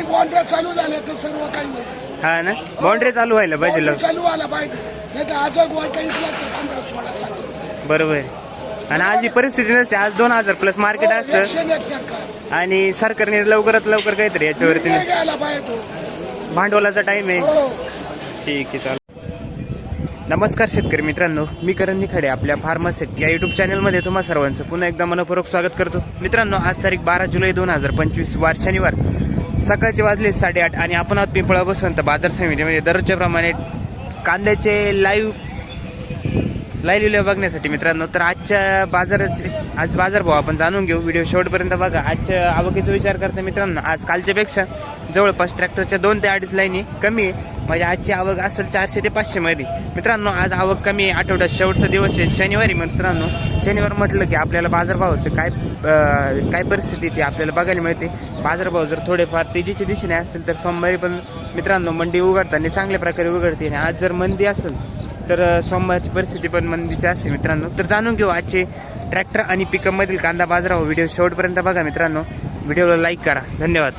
नाही बॉन्ड्रा चालू झाल्या तर सर्व काही होईल. हा ना? बाउंड्री चालू व्हायला पाहिजे Boundary लवकर. चालू आला पाहिजे. नाही तर आज पंधरा सोळा रुपये. बरोबर आहे. आणि आज ही परिस्थिती नसते आज दोन हजार प्लस मार्केट हो, असतं. एकशे एक टक्का. आणि सरकारने लवकरात लवकर काहीतरी याच्यावरती निर्णय घ्यायला पाहिजे तो. भांडवलाचा टाइम आहे. हो. ठीक आहे चालेल. नमस्कार शेतकरी मित्रांनो मी करण निखाडे आपल्या फार्मासेट या युट्यूब चॅनलमध्ये तुम्हा सर्वांचं पुन्हा एकदा मनपूर्वक स्वागत करतो. मित्रांनो आज तारीख बारा जुलै दोन हजार पंचवीस वार शनिवार. सकाळचे वाजले साडेआठ आणि आपण आहोत पिंपळा बसवंत बाजार समितीमध्ये. दररोजच्या प्रमाणे कांद्याचे लाईव्ह लाईव्ह लिहिलं बघण्यासाठी मित्रांनो तर आजच्या बाजाराचे आज बाजारभाव आपण जाणून घेऊ. व्हिडिओ शेवटपर्यंत बघा. आजच्या आवकीचा विचार करता मित्रांनो. आज कालच्यापेक्षा जवळपास ट्रॅक्टरच्या दोन ते अडीच लाईनी कमी आहे. म्हणजे आजची आवक असेल चारशे ते पाचशे मध्ये. मित्रांनो आज आवक कमी आहे. आठवड्यात शेवटचा दिवस आहे. शनिवारी मित्रांनो शनिवार म्हटलं की आपल्याला बाजारभावाचं काय काय परिस्थिती ती आपल्याला बघायला मिळते. बाजारभाव जर थोडेफार तेजीच्या दिशेने असतील तर सोमवारी पण मित्रांनो मंडी उघडताना चांगल्या प्रकारे उघडते. आणि आज जर मंदी असेल तर सोमवारची परिस्थिती पण मंदीची असते मित्रांनो. तर जाणून घेऊ आजचे ट्रॅक्टर आणि पिकअप मधील कांदा हो व्हिडिओ शेवटपर्यंत बघा मित्रांनो. व्हिडिओला लाईक करा. धन्यवाद.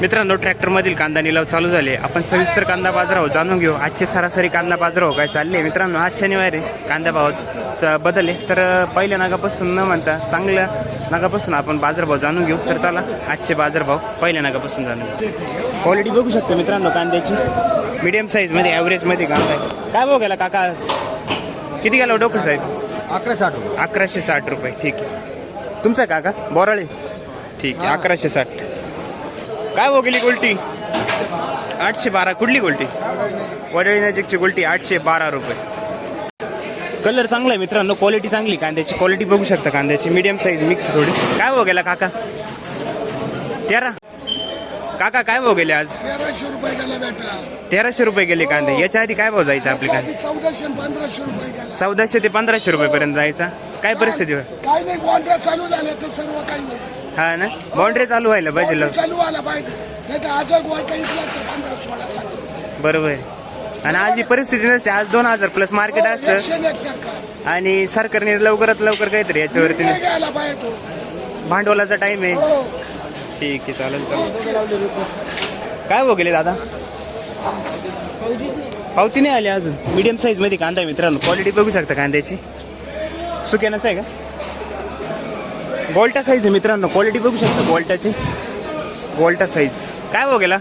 मित्रांनो ट्रॅक्टर मधील कांदा निलाव चालू झाले. आपण सविस्तर कांदा बाजारावर जाणून घेऊ. आजचे सरासरी कांदा बाजारावर काय चालले मित्रांनो? आज शनिवार आहे. कांदा भाव बदलले. तर पहिल्या नागापासून न म्हणता चांगल्या नागापासून आपण बाजारभाव जाणून घेऊ. तर चला आजचे बाजारभाव पहिल्या नागापासून जाणून घेऊ. क्वालिटी बघू शकतो मित्रांनो कांद्याची. मीडियम साईजमध्ये मध्ये कांदा आहे. काय भाव गेला काका? किती गेला डोकं साहेब अकरा साठ रुपये. अकराशे साठ रुपये ठीक आहे. तुमचं आहे काका? बोराळे? ठीक आहे. अकराशे साठ. काय भाव गेली गोल्टी? आठशे बारा. कुठली गोल्टी? वडळी नजीकची गोल्टी आठशे बारा रुपये. कलर चांगला आहे मित्रांनो क्वालिटी चांगली कांद्याची क्वालिटी बघू शकता कांद्याची. मीडियम साईज मिक्स थोडी. काय भाव गेला काका? तेरा. काका काय भाव गेले आज? तेराशे रुपये गेला बेटा. तेराशे रुपये गेले कांदे. याच्या आधी काय भाव जायचा आपले कांदे चौदाशे आणि पंधराशे रुपये गेला. चौदाशे ते पंधराशे रुपये पर्यंत जायचा. काय परिस्थिती? होय? काय नाही बॉन्ड्रा चालू झाल्या तर सर्व काही होईल. हा ना? बाउंड्री चालू व्हायला पाहिजे चालू आला पाहिजे. नाही तर आज इथला पंधरा सोळा बरोबर आहे. आणि आज ही परिस्थिती नसते. आज दोन हजार प्लस मार्केट हो, असतं. एकशे एक टक्का. आणि सरकारने लवकरात लवकर काहीतरी याच्यावरती निर्णय घ्यायला पाहिजे तो. भांडवलाचा टाइम आहे. हो. ठीक आहे चालेल चालेल. काय भाव गेले दादा? पावती नाही आली अजून. मीडियम साईजमध्ये कांदा मित्रांनो. क्वालिटी बघू शकता कांद्याची. सुक्यानाच आहे का? गोल्टा साईज आहे मित्रांनो. क्वालिटी बघू शकता गोल्टाची गोल्टा साईज काय भाव गेला?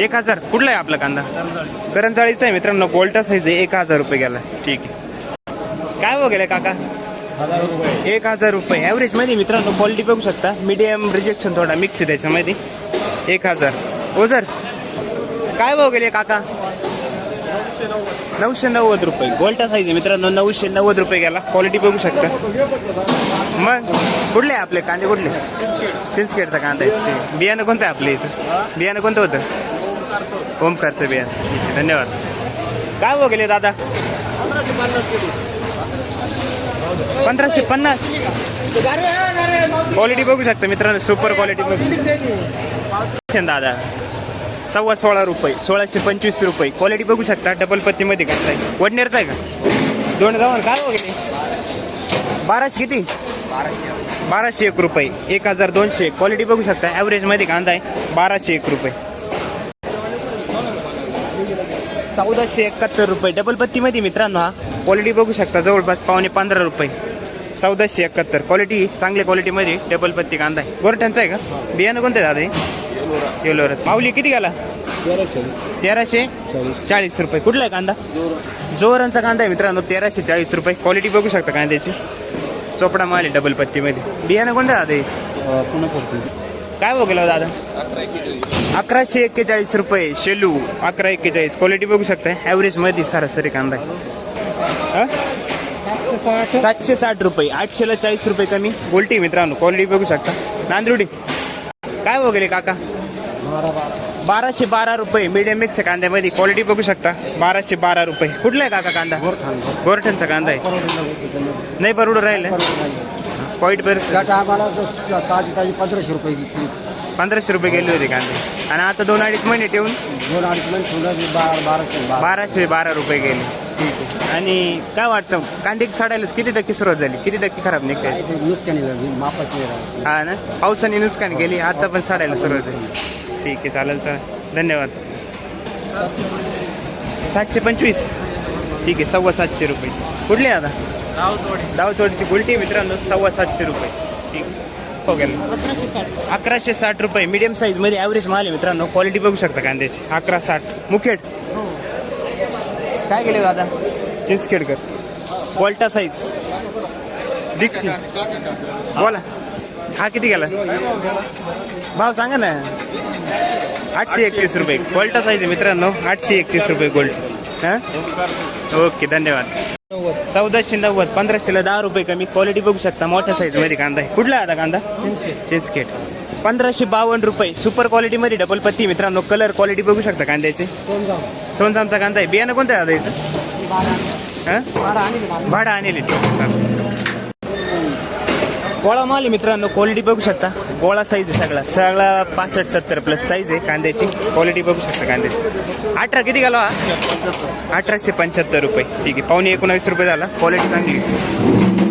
एक हजार. कुठला आहे आपला कांदा? करंजाळीचा आहे मित्रांनो. गोल्टा साईज आहे. एक हजार रुपये गेला. ठीक आहे. काय भाव गेला काका? एक हजार रुपये. ॲव्हरेजमध्ये मित्रांनो क्वालिटी बघू शकता. मीडियम रिजेक्शन थोडा मिक्स आहे त्याच्यामध्ये. एक हजार. हो सर काय भाव गेले काका? नऊशे नव्वद रुपये. गोल्टा साईज आहे मित्रांनो. नऊशे नव्वद रुपये गेला. क्वालिटी बघू शकता. मग कुठले आहे आपले कांदे कुठले? चिंचखेडचा कांदा आहे. ते बियाणं कोणतं आहे आपल्या इथं? बियाणं कोणतं होतं? ओमकारचं बियाणं. धन्यवाद. काय भाव गेले दादा? पंधराशे पन्नास. क्वालिटी बघू शकता मित्रांनो सुपर क्वालिटी बघू दादा सव्वा सोळा रुपये सोळाशे पंचवीस रुपये. क्वालिटी बघू शकता डबल पत्तीमध्ये कांदा आहे वडनेरचा आहे का? दोन जाऊन काय वगैरे हो बाराशे किती? बाराशे एक रुपये. एक हजार दोनशे. क्वालिटी बघू शकता ॲव्हरेजमध्ये कांदा आहे बाराशे एक रुपये. चौदाशे एकाहत्तर रुपये. डबल पत्तीमध्ये मित्रांनो हा. क्वालिटी बघू शकता जवळपास पावणे पंधरा रुपये. चौदाशे एकाहत्तर. क्वालिटी चांगल्या क्वालिटीमध्ये डबल पत्ती कांदा आहे. गोरठ्यांचा आहे का? बियाणं कोणतं आहे दादा? हे येलोरच. माऊली किती गेला तेराशे. चाळीस रुपये. कुठला आहे कांदा? जोरांचा कांदा आहे मित्रांनो तेराशे चाळीस रुपये. क्वालिटी बघू शकता कांद्याची. चोपडा माल आहे डबल पत्तीमध्ये. बियाणं कोणतं आहे दादा? पुन्हा काय भाव गेला दादा? अकराशे एक्केचाळीस रुपये. शेलू अकरा एक्केचाळीस. क्वालिटी बघू शकता. ॲव्हरेजमध्ये सरासरी कांदा आहे. सातशे साठ रुपये आठशेला चाळीस रुपये कमी. गोल्टी मित्रांनो क्वालिटी बघू शकता. नांदुर्डी. काय भाव गेले काका? बाराशे बारा रुपये मीडियम मिक्स कांद्यामध्ये क्वालिटी बघू शकता. बाराशे बारा रुपये. कुठला आहे काका कांदा? गोरठणचा कांदा आहे. नाही परवडून राहिलं. पॉईंट पर आम्हाला ताजी ताजी पंधराशे रुपये पंधराशे रुपये गेले होते कांदे. आणि आता दोन अडीच महिने ठेवून? दोन अडीच महिने बाराशे बारा. बाराशे बारा रुपये गेले. ठीक आहे. आणि काय वाटतं कांदे साडायला किती टक्के सुरुवात झाली? किती टक्के खराब निघते? काय ते नुसकानी लागली मापच नाही राहिलं. हा ना? पावसाने नुकसान केली आता पण साडायला सुरुवात झाली. ठीक आहे चालेल चालेल. धन्यवाद. सातशे पंचवीस. ठीक आहे सव्वा सातशे रुपये. कुठले आता? दावचोडीची गुलटी मित्रांनो सव्वा सातशे रुपये. ठीक. हो गेलं. अकराशे साठ रुपये. मीडियम साईजमध्ये ॲव्हरेज माल आहे मित्रांनो. क्वालिटी बघू शकता कांद्याची. अकरा साठ. मुखेड. काय गेले दादा? चिंचखेडकर. वॉल्टा साईज. दीक्षित. बोला. हा किती गेला? भाव सांगा ना. आठशे एकतीस रुपये. गोल्टा साईज आहे मित्रांनो. आठशे एकतीस रुपये गोल्ड. हां? ओके धन्यवाद. चौदाशे नव्वद पंधराशेला दहा रुपये कमी. क्वालिटी बघू शकता. मोठ्या साईजमध्ये कांदा आहे. कुठला आता कांदा? चिंचखेड. पंधराशे बावन्न रुपये. सुपर क्वालिटीमध्ये डबल पत्ती मित्रांनो. कलर क्वालिटी बघू शकता कांद्याचे. सोनसामचा कांदा आहे. बियाणं कोणतं आहे इथं? भाडा आणले. गोळा माल आहे मित्रांनो. क्वालिटी बघू शकता. गोळा साईज आहे सगळा. सगळा पासष्ट सत्तर प्लस साईज आहे कांद्याची. क्वालिटी बघू शकता कांद्याची. अठरा किती घाला अठराशे पंच्याहत्तर रुपये. ठीक आहे. पावणे एकोणावीस रुपये झाला. क्वालिटी चांगली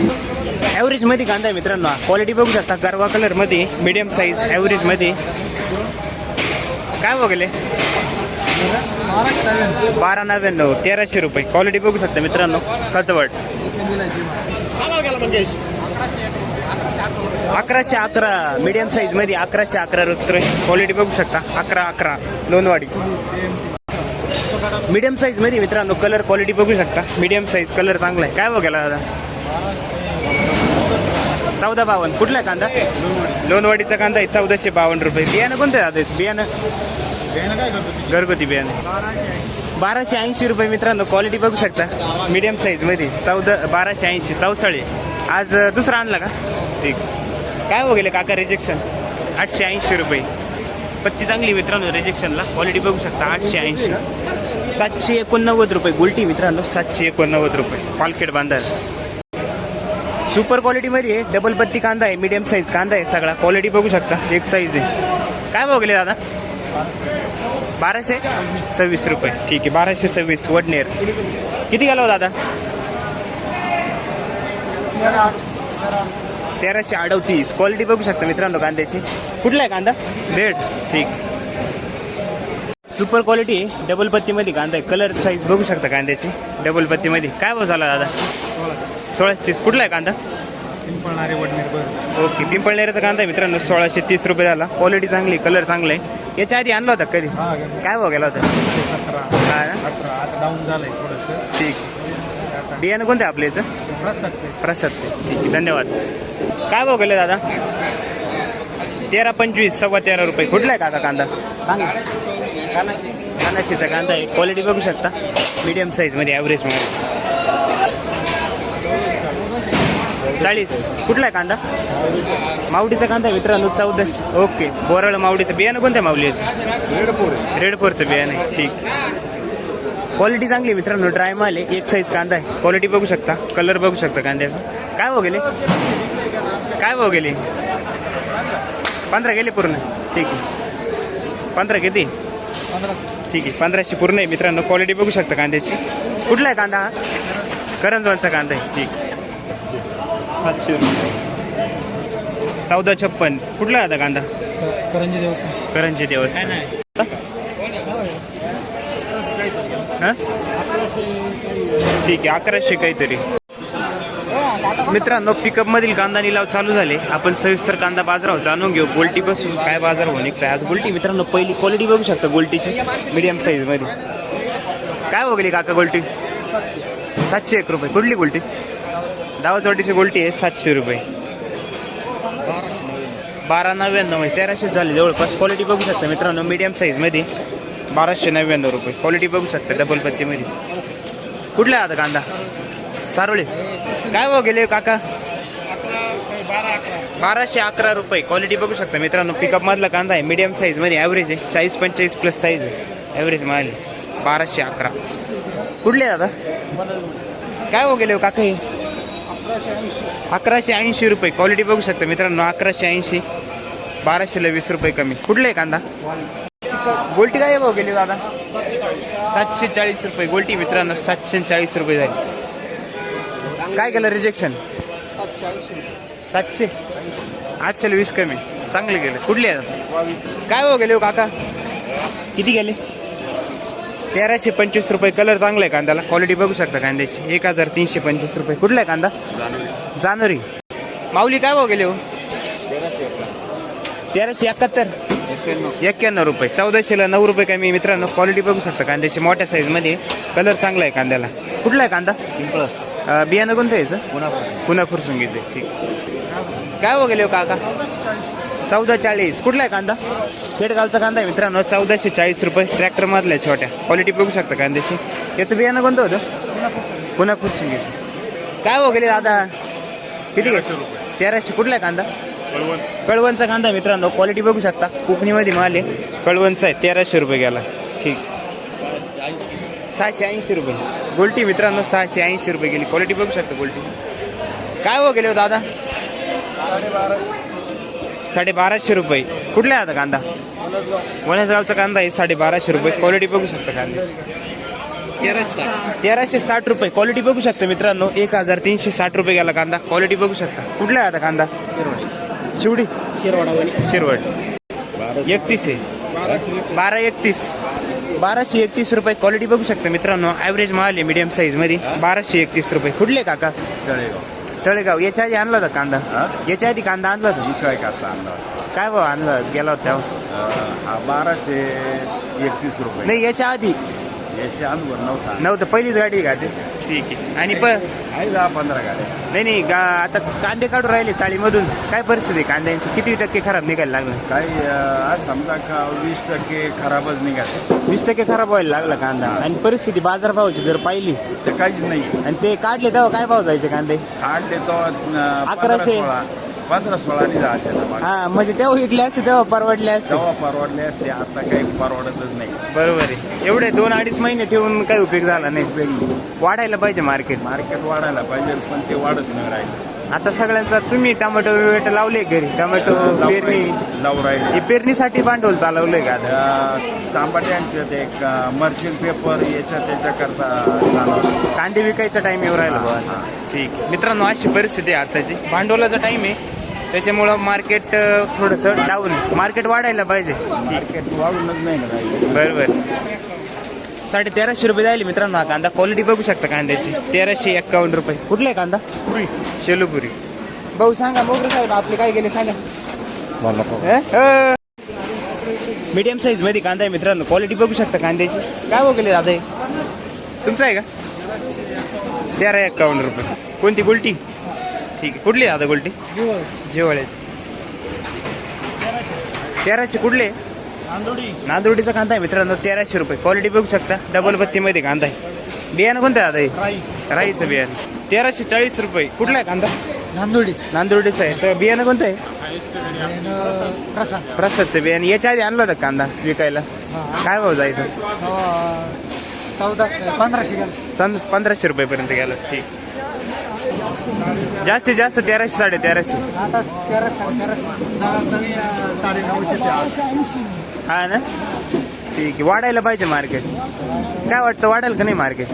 ॲव्हरेजमध्ये कांदा आहे मित्रांनो क्वालिटी बघू शकता गरवा कलरमध्ये मिडियम साईज ॲव्हरेजमध्ये काय बघले बारा नव्याण्णव तेराशे रुपये क्वालिटी बघू शकता मित्रांनो खतवट अकराशे अकरा मीडियम साईजमध्ये अकराशे अकरा रुपये क्वालिटी बघू शकता अकरा अकरा लोणवाडी मीडियम साईजमध्ये मित्रांनो कलर क्वालिटी बघू शकता मीडियम साईज कलर चांगला आहे काय बघायला दादा चौदा बावन्न. कुठला कांदा? लोणवाडीचा कांदा आहे चौदाशे बावन्न रुपये. बियाणं कोणतं आहे दादा? बियाणं? घरगुती बियाणं. बाराशे ऐंशी रुपये मित्रांनो क्वालिटी बघू शकता. मीडियम साईजमध्ये चौदा बाराशे ऐंशी चौसाळी आज दुसरा आणला का? ठीक. काय हो गेले काका रिजेक्शन आठशे ऐंशी रुपये. पत्ती चांगली मित्रांनो रिजेक्शनला क्वालिटी बघू शकता आठशे ऐंशी. सातशे एकोणनव्वद रुपये गुलटी मित्रांनो सातशे एकोणनव्वद रुपये. पालखेड बांधार. सुपर क्वालिटीमध्ये आहे. डबल पत्ती कांदा आहे. मीडियम साईज कांदा आहे सगळा. क्वालिटी बघू शकता. एक साईज आहे. काय बघले दादा? बाराशे? सव्वीस रुपये. ठीक आहे. बाराशे सव्वीस. वडनेर. किती घालावं दादा? तेराशे अडतीस. क्वालिटी बघू शकता मित्रांनो कांद्याची. कुठला आहे कांदा? बेड. ठीक. सुपर क्वालिटी डबल पत्तीमध्ये कांदा आहे. कलर साईज बघू शकता कांद्याची. डबल पत्तीमध्ये. काय भाव झाला दादा? सोळाशे तीस. कुठला आहे कांदा? ओके पिंपळनेरचा कांदा आहे मित्रांनो सोळाशे तीस रुपये झाला. क्वालिटी चांगली कलर चांगला आहे. याच्या आधी आणला होता कधी? काय भाव गेला होता? काय ना? ठीक. बियाणं कोणतं आहे आपल्या याचं? प्रसादचे ठीक आहे धन्यवाद. काय भाव गेले दादा? तेरा पंचवीस सव्वा तेरा रुपये. कुठला आहे काका कांदा? कानाशीचा कांदा आहे. क्वालिटी बघू शकता. मीडियम साईजमध्ये ॲव्हरेजमध्ये चाळीस. कुठला आहे कांदा? मावडीचा कांदा मित्रांनो चौदाशे. ओके. बोराळ मावडीचं बियाणं कोणत्या रेडपोर. रेडपोरचं बियाणं आहे. ठीक. क्वालिटी चांगली मित्रांनो ड्राय माल आहे. एक साईज कांदा आहे. क्वालिटी बघू शकता. कलर बघू शकता कांद्याचा. काय भाव गेले? काय भाव गेले? पंधरा गेले पूर्ण. ठीक आहे. पंधरा किती? ठीक आहे. पंधराशे पूर्ण आहे मित्रांनो. क्वालिटी बघू शकता कांद्याची. कुठला आहे कांदा हा? करंजवानचा कांदा आहे. ठीक. सातशे रुपये. चौदा छप्पन. कुठला आता कांदा? करंजी देवस्थान. हा? ठीक आहे अकराशे काहीतरी. मित्रांनो पिकअप मधील कांदा निलाव चालू झाले. आपण सविस्तर कांदा बाजारावर जाणून घेऊ. गोल्टी पासून काय बाजार भाव निघताय आज गोल्टी? मित्रांनो पहिली क्वालिटी बघू शकता गोल्टीची. मीडियम साईजमध्ये. काय बघली काका गोल्टी? सातशे एक रुपये. कुठली गोल्टी? दावाचवाडीची गोल्टी आहे सातशे रुपये. बारा नव्याण्णव म्हणजे तेराशे झाले जवळपास. क्वालिटी बघू शकता मित्रांनो मीडियम साईजमध्ये बाराशे नव्याण्णव रुपये. क्वालिटी बघू शकता डबल पत्तीमध्ये. कुठला आहे आता कांदा? सारोळे. काय भाव गेले काका? बाराशे अकरा रुपये. क्वालिटी बघू शकता मित्रांनो पिकअप मधला कांदा आहे मीडियम साईजमध्ये ॲव्हरेज आहे. चाळीस पंचेचाळीस प्लस साईज आहे. ॲव्हरेज माल बाराशे अकरा. कुठले दादा काय हो गेले काका हे? अकराशे ऐंशी रुपये. क्वालिटी बघू शकता मित्रांनो अकराशे ऐंशी. बाराशेला वीस रुपये कमी. कुठले आहे कांदा? गोल्टी काय भाव गेली दादा? सातशे चाळीस रुपये. गोल्टी मित्रांनो सातशे चाळीस रुपये झाली. काय केलं रिजेक्शन सातशे. आठशे वीस कमी. चांगले गेले कुठले काय भाव गेले हो काका? किती गेले? तेराशे पंचवीस रुपये कलर चांगला आहे कांद्याला. क्वालिटी बघू शकता कांद्याची. एक हजार तीनशे पंचवीस रुपये. कुठला आहे कांदा? जाणवरी माऊली काय भाव गेले हो? तेराशे एकाहत्तर. एक्क्याण्णव रुपये. चौदाशेला नऊ रुपये कमी मित्रांनो. क्वालिटी बघू शकता कांद्याची. मोठ्या साईजमध्ये कलर चांगला आहे कांद्याला. कुठला आहे कांदा? बियाणं कोणतं यायचं पुन्हा फुरसून घेते ठीक. काय हो गेले हो काका? चौदा चाळीस. कुठला आहे कांदा? खेडगावचा कांदा आहे मित्रांनो. चौदाशे चाळीस रुपये ट्रॅक्टर मधला आहे छोट्या. क्वालिटी बघू शकता कांद्याची. याचं बियाणं कोणतं होतं? पुन्हा घेते काय हो गेले दादा? किती घे तेराशे. कुठला आहे कांदा? कळवणचा कांदा मित्रांनो. क्वालिटी बघू शकता. कोकणीमध्ये माल आहे. कळवणचा आहे. तेराशे रुपये गेला. ठीक. सहाशे ऐंशी रुपये. गोल्टी मित्रांनो सहाशे ऐंशी रुपये गेली. क्वालिटी बघू शकता गोल्टी. काय हो गेले हो दादा? साडे बाराशे रुपये. कुठला आहे आता कांदा? वणसगावचा कांदा आहे साडे बाराशे रुपये. क्वालिटी बघू शकता कांद्याची तेराशे साठ रुपये. क्वालिटी बघू शकता मित्रांनो. एक हजार तीनशे साठ रुपये गेला कांदा. क्वालिटी बघू शकता. कुठला आहे आता कांदा? शिवडी शिरवड. एकतीस आहे. बारा एकतीस. बाराशे एकतीस रुपये. क्वालिटी बघू शकता मित्रांनो. ॲव्हरेज माल आहे मीडियम साईजमध्ये. बाराशे एकतीस रुपये. कुठले काका? तळेगाव याच्या आधी आणला होता कांदा. याच्या आधी कांदा आणला होता. काय करता अंदाज काय भाव आणला? गेला होता तेव्हा? अं, हा बाराशे एकतीस रुपये. नाही याच्या आधी याचे अनुभव नव्हता. नव्हतं पहिलीच गाडी का ते? ठीक आहे. आणि प आहे दहा पंधरा गाड्या. नाही नाही गा आता कांदे काढून राहिले चाळीमधून. काय परिस्थिती आहे कांद्यांची? किती टक्के खराब निघायला लागलं? काही अं, आज समजा का वीस टक्के खराबच निघाले. वीस टक्के खराब व्हायला लागला कांदा. आणि परिस्थिती बाजारभावाची जर पाहिली ते काहीच नाही. आणि ते काढले तेव्हा काय भाव जायचे कांदे? काढले तो अं, पंधरा अकराशे. सोळा पंधरा सोळानी जायचे ना मागे. हा म्हणजे तेव्हा विकले असते तेव्हा परवडले असते. तेव्हा परवडले असते आता काही परवडतच नाही. बरोबर आहे. एवढे दोन अडीच महिने ठेवून काही उपयोग झाला नाही. वाढायला पाहिजे मार्केट मार्केट वाढायला पाहिजे पण ते वाढत नाही राहिले. आता सगळ्यांचा तुम्ही टोमॅटो बिमॅटो लावले घरी? टोमॅटो पेरणी? लावू राहिले हे पेरणीसाठी भांडवल चालवलंय का तांबट्यांचं ते मर्चंट पेपर याच्या त्याच्या करता चालवलं. कांदे विकायचा टाइम येऊ राहिला. ठीक. मित्रांनो अशी परिस्थिती आहे आताची. भांडवलाचा टाइम आहे. त्याच्यामुळं मार्केट थोडंसं डाऊन मार्केट वाढायला पाहिजे. मार्केट वाढूनच नाही बरोबर. साडे तेराशे रुपये जाईल मित्रांनो हा कांदा. क्वालिटी बघू शकता कांद्याची. तेराशे एक्कावन्न रुपये. कुठला आहे कांदा? पुरी शेलूपुरी. भाऊ सांगा मोगरे साहेब आपले काय गेले सांगा. मीडियम साईजमध्ये कांदा आहे मित्रांनो. क्वालिटी बघू शकता कांद्याची. काय हो गेले दादा हे? तुमचं आहे का? तेरा एक्कावन्न रुपये. कोणती? गुलटी? ठीक आहे. कुठली आहे दादा गुलटी? जेवळ्याची तेराशे कुठले? नांदुर्डीचा कांदा आहे मित्रांनो तेराशे रुपये. क्वालिटी बघू शकता. डबल बत्तीमध्ये कांदा आहे. बियाणं कोणतं आहे दादा हे? राईचं बियाणं. तेराशे चाळीस रुपये. कुठला आहे कांदा? नांदोडी. नांदुर्डीचं आहे. तर बियाणं कोणतं आहे? प्रसादचं बियाणं. याच्या आधी आणलं होतं कांदा विकायला. काय भाव जायचं? चौदा पंधराशे पंधराशे रुपयेपर्यंत गेलं. ठीक. जास्तीत जास्त तेराशे साडे तेराशे. आता साडे नऊशे हा ना? ठीक आहे. वाढायला पाहिजे मार्केट. काय वाटतं वाढेल का नाही मार्केट?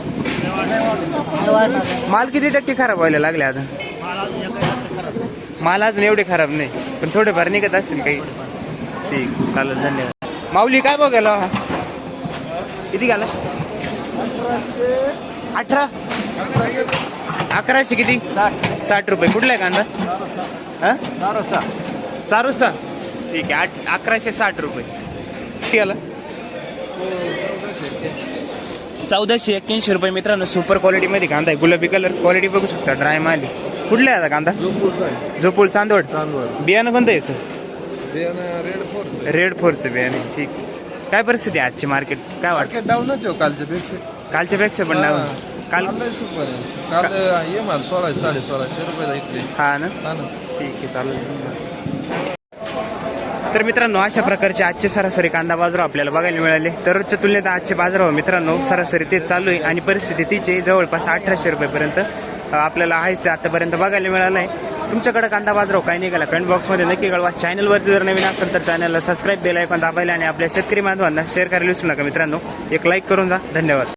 माल किती टक्के खराब व्हायला लागले आता? माल अजून एवढे खराब नाही पण थोडेफार निघत असतील काही. ठीक चालेल धन्यवाद. माऊली काय बघायला? किती घाला? अठरा. अकराशे किती? साठ रुपये. कुठला आहे कांदा? हा? चारूसा. ठीक आहे. आठ अकराशे साठ रुपये. किती आला चौदाशे एक्क्याऐंशी रुपये. मित्रांनो सुपर क्वालिटीमध्ये कांदा आहे. गुलाबी कलर क्वालिटी बघू शकता. ड्राय माल. आहे. कुठला आहे आता कांदा? झोपूळ चांदवड. बियाणं कोणतं याचं? रेड फोरचं बियाणं आहे. ठीक. काय परिस्थिती आहे आजची मार्केट काय वाटतं? डाऊनच हो कालच्या पेक्षा. कालच्या पेक्षा पण डाऊन काल काल लय सुपर आहे. काल ये माल सोळाशे साडे सोळाशे रुपयाला इकले हा ना? हा ना. ठीक आहे चालेल. तर मित्रांनो अशा प्रकारचे आजचे सरासरी कांदा बाजार आपल्याला बघायला मिळाले. दररोजच्या तुलनेत आजचे बाजारभाव मित्रांनो सरासरी तेच चालू आहे आणि परिस्थिती तीच जवळपास अठराशे रुपयेपर्यंत आपल्याला हायस्ट आतापर्यंत बघायला मिळालं आहे. तुमच्याकडे कांदा बाजाराव काय निघाला? कमेंट बॉक्समध्ये नक्की कळवा. चॅनलवरती जर नवीन असेल तर चॅनलला सबस्क्राईब बेल ऐकून दाबायला आणि आपल्या शेतकरी बांधवांना शेअर करायला विसरू नका मित्रांनो. एक लाईक करून जा. धन्यवाद.